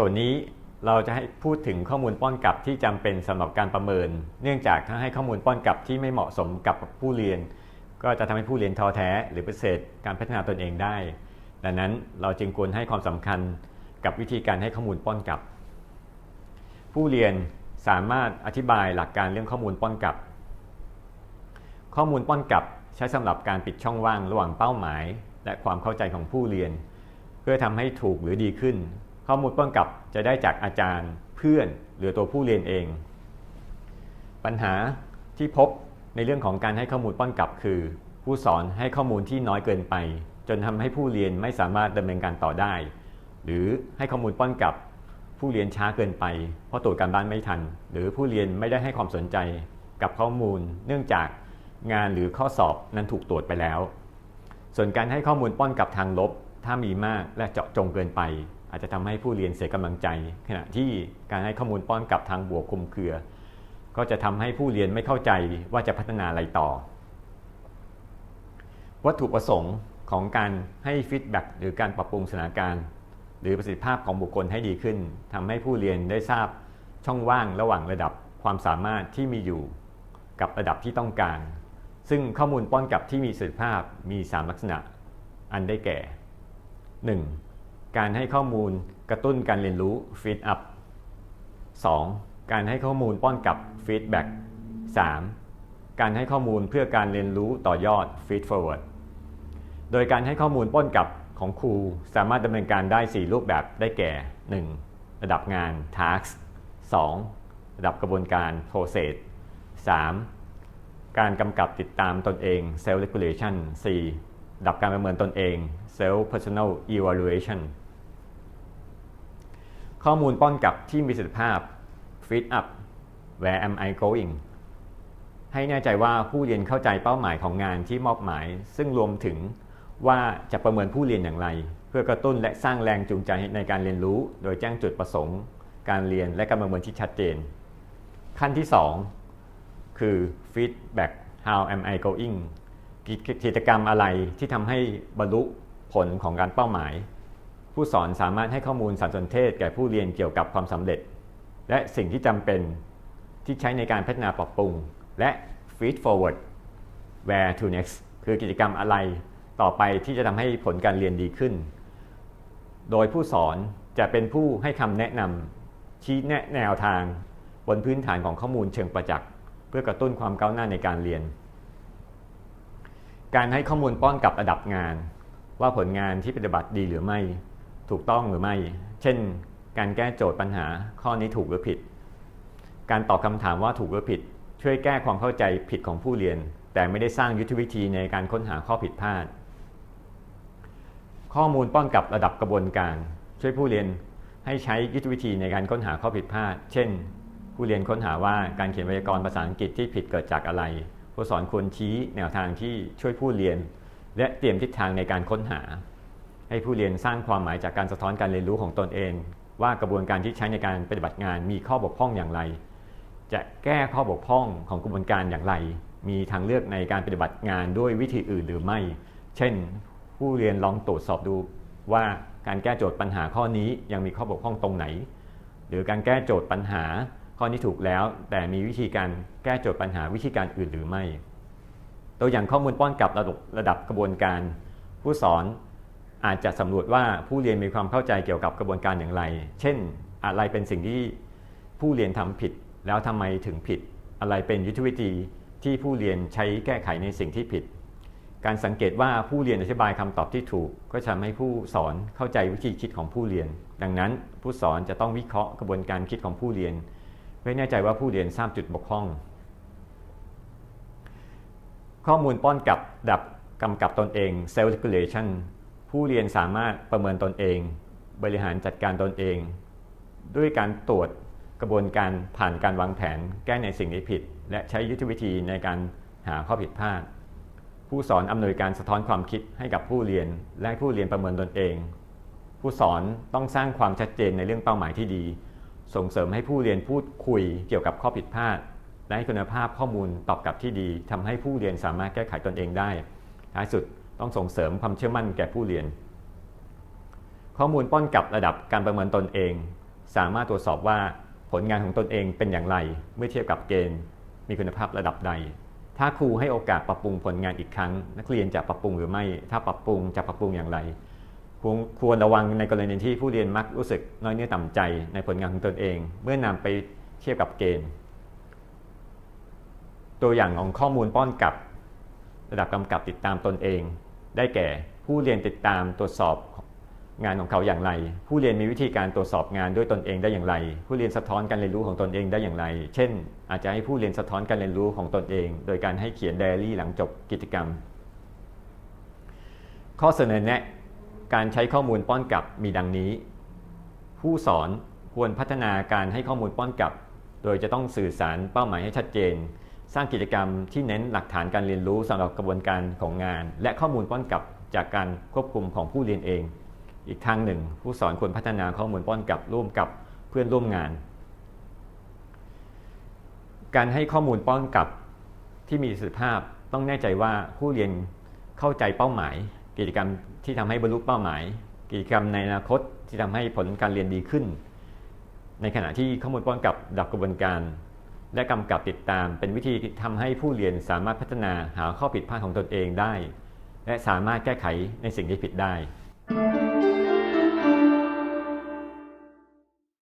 ส่วนนี้เราจะให้พูดถึงข้อมูลป้อนกลับที่จำเป็นสำหรับการประเมิน เนื่องจากถ้าให้ข้อมูลป้อนกลับที่ไม่เหมาะสมกับผู้เรียน ก็จะทำให้ผู้เรียนท้อแท้ หรือปฏิเสธการพัฒนาตนเองได้ ดังนั้นเราจึงควรให้ความสำคัญกับวิธีการให้ข้อมูลป้อนกลับ ผู้เรียนสามารถอธิบายหลักการเรื่องข้อมูลป้อนกลับ ข้อมูลป้อนกลับใช้สำหรับการปิดช่องว่างระหว่างเป้าหมาย และความเข้าใจของผู้เรียน เพื่อทำให้ถูกหรือดีขึ้น ข้อมูลป้อนกลับจะได้จากอาจารย์เพื่อนหรือตัวผู้เรียนเอง ปัญหาที่พบในเรื่องของการให้ข้อมูลป้อนกลับคือ ผู้สอนให้ข้อมูลที่น้อยเกินไป จนทำให้ผู้เรียนไม่สามารถดำเนินการต่อได้ หรือให้ข้อมูลป้อนกลับ ผู้เรียนช้าเกินไป เพราะตรวจการบ้านไม่ทัน หรือผู้เรียนไม่ได้ให้ความสนใจกับข้อมูล เนื่องจากงานหรือข้อสอบนั้นถูกตรวจไปแล้ว ส่วนการให้ข้อมูลป้อนกลับทางลบ ถ้ามีมากและเจาะจงเกินไป อาจจะทำให้ผู้เรียนเสียกำลังใจ ขณะที่การให้ข้อมูลป้อนกลับทางบวกคุมเครือ ก็จะทำให้ผู้เรียนไม่เข้าใจว่าจะพัฒนาอะไรต่อ วัตถุประสงค์ของการให้ฟีดแบ็กหรือการปรับปรุงสถานการณ์ หรือประสิทธิภาพของบุคคลให้ดีขึ้นทำให้ผู้เรียนได้ทราบช่องว่างระหว่างระดับความสามารถที่มีอยู่กับระดับที่ต้องการ ซึ่งข้อมูลป้อนกลับที่มีประสิทธิภาพมี 3 ลักษณะ อันได้แก่ 1. การให้ข้อมูลกระตุ้นการเรียนรู้ feed up 2. การให้ข้อมูลป้อนกลับ feedback 3. การให้ข้อมูลเพื่อการเรียนรู้ต่อยอด feed forward โดยการให้ข้อมูลป้อนกลับของครูสามารถดำเนินการได้ 4 รูปแบบได้แก่ 1. ระดับงาน task 2. ระดับกระบวนการ process 3. การกำกับติดตามตนเอง self regulation 4. ระดับการประเมินตนเอง self personal evaluation ข้อมูลป้อนกลับที่มีประสิทธิภาพ feed up where am I going ให้แน่ใจว่าผู้เรียนเข้าใจเป้าหมายของงานที่มอบหมาย ซึ่งรวมถึงว่าจะประเมินผู้เรียนอย่างไร เพื่อกระตุ้นและสร้างแรงจูงใจในการเรียนรู้ โดยแจ้งจุดประสงค์ การเรียนและการประเมินที่ชัดเจน ขั้นที่ 2 คือ feedback how am I going กิจกรรมอะไรที่ทำให้บรรลุผลของการเป้าหมาย ผู้สอนสามารถให้ข้อมูลสารสนเทศแก่ผู้เรียนเกี่ยวกับความสำเร็จ และสิ่งที่จำเป็นที่ใช้ในการพัฒนาปรับปรุง และ feed forward where to next คือกิจกรรมอะไรต่อไปที่จะทำให้ผลการเรียนดีขึ้น โดยผู้สอนจะเป็นผู้ให้คำแนะนำชี้แนะแนวทาง บนพื้นฐานของข้อมูลเชิงประจักษ์ เพื่อกระตุ้นความก้าวหน้าในการเรียน การให้ข้อมูลป้อนกับระดับงาน ว่าผลงานที่ปฏิบัติดีหรือไม่ถูกต้องหรือไม่ เช่น การแก้โจทย์ปัญหาข้อนี้ถูกหรือผิด การตอบคำถามว่าถูกหรือผิด ช่วยแก้ความเข้าใจผิดของผู้เรียน แต่ไม่ได้สร้างยุทธวิธีในการค้นหาข้อผิดพลาด ข้อมูลป้อนกับระดับกระบวนการ ช่วยผู้เรียนให้ใช้ยุทธวิธีในการค้นหาข้อผิดพลาด เช่น ผู้เรียนค้นหาว่าการเขียนไวยากรณ์ภาษาอังกฤษที่ผิดเกิดจากอะไร ผู้สอนควรชี้แนวทางที่ช่วยผู้เรียน และเตรียมทิศทางในการค้นหา ให้ผู้เรียนสร้างความหมายจากการสะท้อนการเรียนรู้ของตนเอง ว่ากระบวนการที่ใช้ในการปฏิบัติงานมีข้อบกพร่องอย่างไร จะแก้ข้อบกพร่องของกระบวนการอย่างไร มีทางเลือกในการปฏิบัติงานด้วยวิธีอื่นหรือไม่ เช่น ผู้เรียนลองตรวจสอบดูว่าการแก้โจทย์ปัญหาข้อนี้ยังมีข้อบกพร่องตรงไหน หรือการแก้โจทย์ปัญหา ข้อนี้ถูกแล้ว แต่มีวิธีการแก้โจทย์ปัญหาวิธีการอื่นหรือไม่ ตัวอย่างข้อมูลป้อนกลับระดับระดับกระบวนการ ผู้สอนอาจจะสำรวจว่าผู้เรียนมีความเข้าใจเกี่ยวกับกระบวนการอย่างไร เช่น อะไรเป็นสิ่งที่ผู้เรียนทำผิด แล้วทำไมถึงผิด อะไรเป็นยุทธวิธีที่ผู้เรียนใช้แก้ไขในสิ่งที่ผิด การสังเกตว่าผู้เรียนอธิบายคำตอบที่ถูก ก็จะทำให้ผู้สอนเข้าใจวิธีคิดของผู้เรียน ดังนั้นผู้สอนจะต้องวิเคราะห์กระบวนการคิดของผู้เรียน เพื่อแน่ใจว่าผู้เรียนทราบจุดบกพร่อง ข้อมูลป้อนกับดับกำกับตนเอง self regulation ผู้เรียนสามารถประเมินตนเอง บริหารจัดการตนเอง ด้วยการตรวจกระบวนการผ่านการวางแผน แก้ในสิ่งที่ผิด และใช้ยุทธวิธีในการหาข้อผิดพลาด ผู้สอนอำนวยการสะท้อนความคิดให้กับผู้เรียน และผู้เรียนประเมินตนเอง ผู้สอนต้องสร้างความชัดเจนในเรื่องเป้าหมายที่ดี ส่งเสริมให้ผู้เรียนพูดคุยเกี่ยวกับข้อผิดพลาด และให้คุณภาพข้อมูลตอบกลับที่ดีทำให้ผู้เรียนสามารถแก้ไขตนเองได้ ท้ายสุดต้องส่งเสริมความเชื่อมั่นแก่ผู้เรียน ข้อมูลป้อนกลับระดับการประเมินตนเอง สามารถตรวจสอบว่าผลงานของตนเองเป็นอย่างไร เมื่อเทียบกับเกณฑ์ มีคุณภาพระดับใด ถ้าครูให้โอกาสปรับปรุงผลงานอีกครั้ง นักเรียนจะปรับปรุงหรือไม่ ถ้าปรับปรุงจะปรับปรุงอย่างไร ควรระวังในกรณีที่ผู้เรียนมักรู้สึกน้อยเนื้อต่ำใจในผลงานของตนเอง เมื่อนำไปเทียบกับเกณฑ์ ตัวอย่างของข้อมูลป้อนกลับ ระดับกำกับติดตามตนเอง ได้แก่ผู้เรียนติดตามตรวจสอบงานของเขาอย่างไร ผู้เรียนมีวิธีการตรวจสอบงานด้วยตนเองได้อย่างไร ผู้เรียนสะท้อนการเรียนรู้ของตนเองได้อย่างไร เช่น อาจจะให้ผู้เรียนสะท้อนการเรียนรู้ของตนเอง โดยการให้เขียนไดอารี่หลังจบกิจกรรม ข้อเสนอแนะ การใช้ข้อมูลป้อนกลับมีดังนี้ ผู้สอนควรพัฒนาการให้ข้อมูลป้อนกลับ โดยจะต้องสื่อสารเป้าหมายให้ชัดเจน สร้างกิจกรรมที่เน้นหลักฐานการเรียนรู้สำหรับกระบวนการของงาน และข้อมูลป้อนกลับจากการควบคุมของผู้เรียนเอง อีกทางหนึ่ง ผู้สอนควรพัฒนาข้อมูลป้อนกลับร่วมกับเพื่อนร่วมงาน การให้ข้อมูลป้อนกลับที่มีประสิทธิภาพต้องแน่ใจว่าผู้เรียนเข้าใจเป้าหมาย กิจกรรมที่ทำให้บรรลุเป้าหมาย กิจกรรมในอนาคตที่ทำให้ผลการเรียนดีขึ้น ในขณะที่ข้อมูลป้อนกลับดับกระบวนการ และกำกับติดตาม เป็นวิธีที่ทำให้ผู้เรียนสามารถพัฒนาหาข้อผิดพลาดของตนเองได้ และสามารถแก้ไขในสิ่งที่ผิดได้